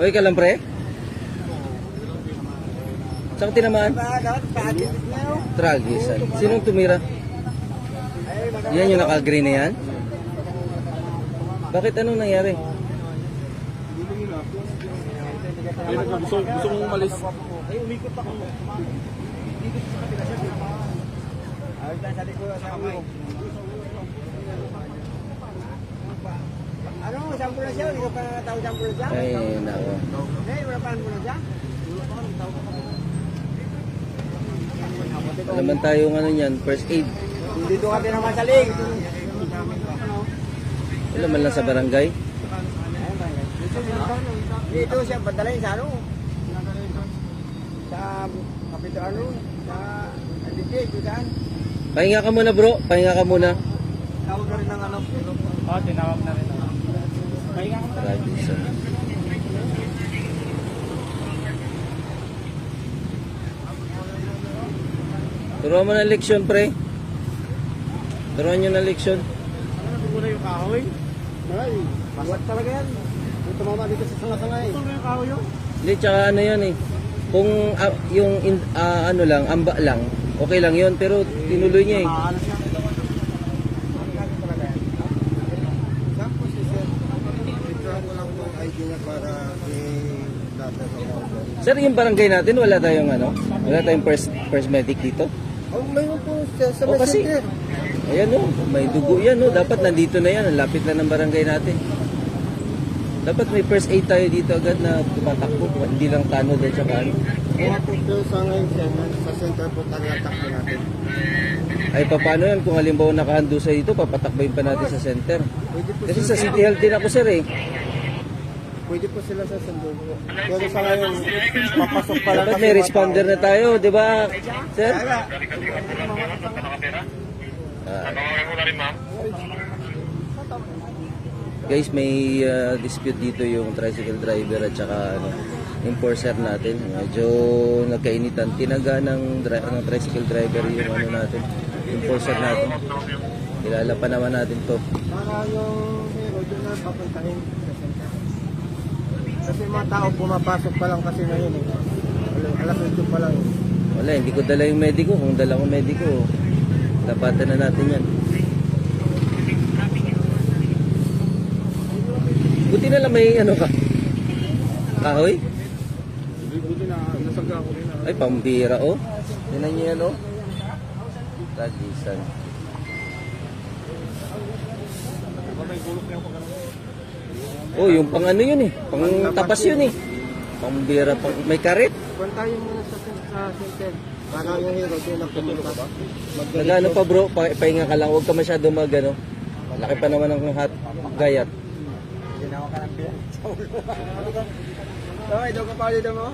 Oy ka lang pre? Saan ka tinamaan? Tragisan. Sinong tumira? Yan yung naka-green na yan? Bakit anong nangyari? Gusto, gusto mong umalis. Ano, sampul na siya? Hindi ka pa tao sampul na siya? Ay, nako. Hindi, wala pa na siya? Alam naman tayo ng ano yan, first aid. Dito ka din naman sa lig. Alam man lang sa barangay. Dito siya, padalay sa ano? Sa kapito ano? Sa ito saan? Pahinga ka muna bro, pahinga ka muna. Tawag na rin ng ano? Oo, tinawag na rin. Tragisan. Turuan mo ng leksyon, pre. Turuan nyo ng leksyon. Ano muna yung kahoy? Ay, buwat talaga yan. Yung tumama dito sa sanga-sanga eh. Ano yung kahoy yun? Hindi, tsaka ano yan eh. Kung ah, yung in- ah, ano lang, amba lang, okay lang yun. Pero tinuloy niya eh. Maano siya? Sampo si Sir. Ito ko lang po ID niya para i-data sa Sir, yung barangay natin, wala tayong ano? Wala tayong first, first medic dito? Oh, mayroon po siya sa O kasi, messenger. ayan o, may dugo yan o. Dapat nandito na yan, ang lapit na ng barangay natin. Dapat may first aid tayo dito agad na tumatakbo. Hindi lang tanod at saka ano. Kaya po sa ngayon siya, sa center po talatak po natin. Ay, paano yan kung halimbawa nakahando sa dito, papatakbayin pa natin sa center. Pwede po, Kasi sa City Health din ako sir eh. Pwede po sila sa sandal po. Pero sa ngayon, papasok pa lang Dapat may responder na tayo, di ba, sir? Guys, may uh, dispute dito yung tricycle driver at saka ano, enforcer natin. Medyo nagkainitan. Tinaga ng, dri- ng tricycle driver yung ano natin, enforcer natin. Kilala pa naman natin to. Para yung hero, doon na papuntahin sa center. Kasi mga tao pumapasok pa lang kasi ngayon eh. Alas- Alas 8 pa lang eh. Wala, hindi ko dala yung medico. Kung dala ko medico, tapatan na natin yan. Buti na lang may ano ka. Kahoy? Buti na. Nasangga ako rin. Ay, pambira oh. Tingnan niyo yan oh. Tagisan. May gulok na pag Oh, yung pang ano yun eh. Pang tapas yun eh. Pambira, pang, may karit. Puntahin muna sa, sa center. Para yung hero, doon na pumunta. Nagano pa bro, pa, pahinga ka lang. Huwag ka masyado mag ano. Laki pa naman ng hat gayat. Ginawa ka ng biyan. Okay, doon ka pa ulit mo?